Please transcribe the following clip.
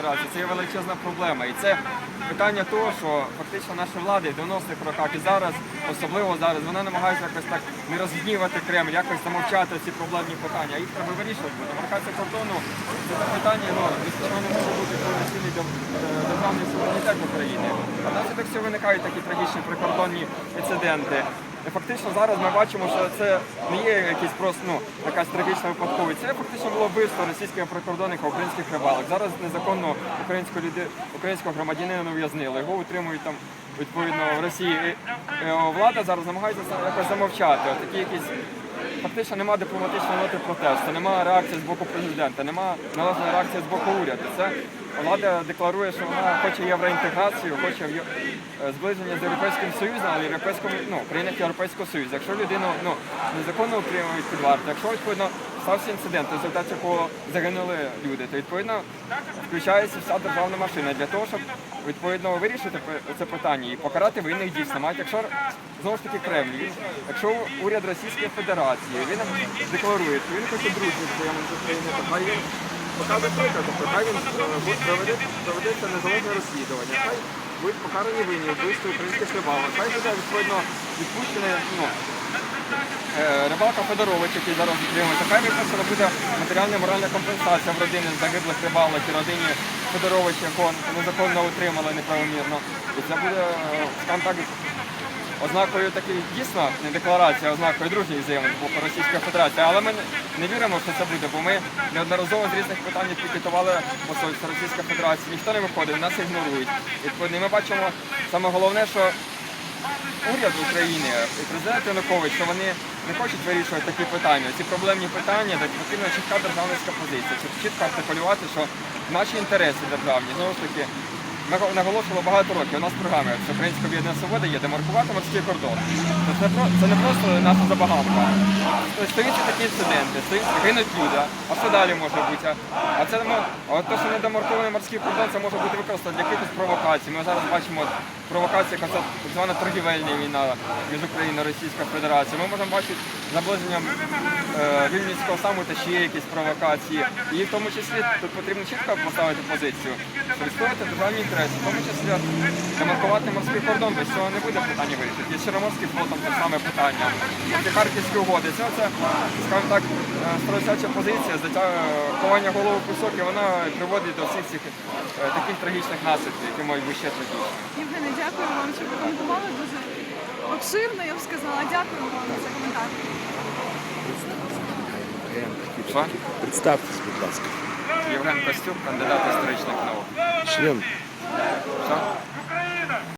Федерації це є величезна проблема. І це питання того, що фактично наші влади в 90-х роках і зараз, особливо зараз, вони намагаються якось так не розгнівати Кремль, якось замовчати ці проблемні питання. Їх треба вирішувати. Демаркація кордону це питання, ну, цього не може бути повноцінний е, державний суверенітет України. А внаслідок цього виникають такі трагічні прикордонні інциденти. І фактично зараз ми бачимо, що це не є якийсь просто ну, якась трагічна випадковість. Це фактично було вбивство російського прикордонника українських рибалок. Зараз незаконно українського люди, українського громадянина ув'язнили. Його утримують там відповідно в Росії. І, і, влада зараз намагається якось замовчати. Такі якісь фактично немає дипломатичної ноти протесту, немає реакції з боку президента, немає належної реакції з боку уряду. Це влада декларує, що вона хоче євроінтеграцію, хоче е, зближення з Європейським Союзом, але Європейському ну, країнах Європейського Союзу. Якщо людину ну, незаконно утримують під варту, якщо відповідно стався інцидент, в результаті якого загинули люди, то відповідно включається вся державна машина для того, щоб відповідно вирішити це питання і покарати винних дійсно. Навіть якщо знову ж таки Кремль, він, якщо уряд Російської Федерації він декларує, що він хоче дружні взаємин з Україною, то хай він показує приклад, тобто хай він е, проведе, проведеться незалежне розслідування, хай будуть покарані винні вбивство українських рибалок, хай буде відповідно відпущений ну, рибалка Федорович, який зараз утримується, хай виписана буде матеріальна моральна компенсація в родині загиблих рибалок і родині Федоровича, якого незаконно утримали неправомірно. І це буде, е, скажімо так, ознакою такої дійсно не декларація, а ознакою дружньої взаємин з боку Російської Федерації. Але ми не- віримо, що це буде, бо ми неодноразово з різних питань пікетували посольство Російської Федерації. Ніхто не виходить, нас ігнорують. І ми бачимо саме головне, що уряд України і президент Янукович, що вони не хочуть вирішувати такі питання. Ці проблемні питання, так потрібна чітка державницька позиція, щоб чітко артикулювати, що наші інтереси державні, знову ж таки, ми наголошували багато років. У нас в програмі Українська об'єднана свобода є демаркувати морський кордон. Це, це не просто наша забаганка. Тобто Стаються такі інциденти, гинуть люди. А що далі може бути? А- це ну, а те, що не демаркований морський кордон, це може бути використано для якихось провокацій. Ми зараз бачимо провокації, яка це так звана торгівельна війна між Україною і Російською Федерацією. Ми можемо бачити наближенням е, Вільнюського саміту ще якісь провокації. І в тому числі тут потрібно чітко поставити позицію, що відстояти державні інтереси, в тому числі демаркувати морський кордон, без цього не буде питання вирішити. Є Чорноморський флот, там те саме питання. Ці харківські угоди. Це, це скажімо так, е, позиція, затя- е, ховання голови в пісок, і вона приводить до всіх цих е, таких трагічних наслідків, які можуть бути ще трагічні. Євгене, дякую вам, що ви коментували дуже обширно, я б сказала. Дякую вам за коментар. Представтесь, будь ласка. Євген Костюк, кандидат історичних наук. Член Україна!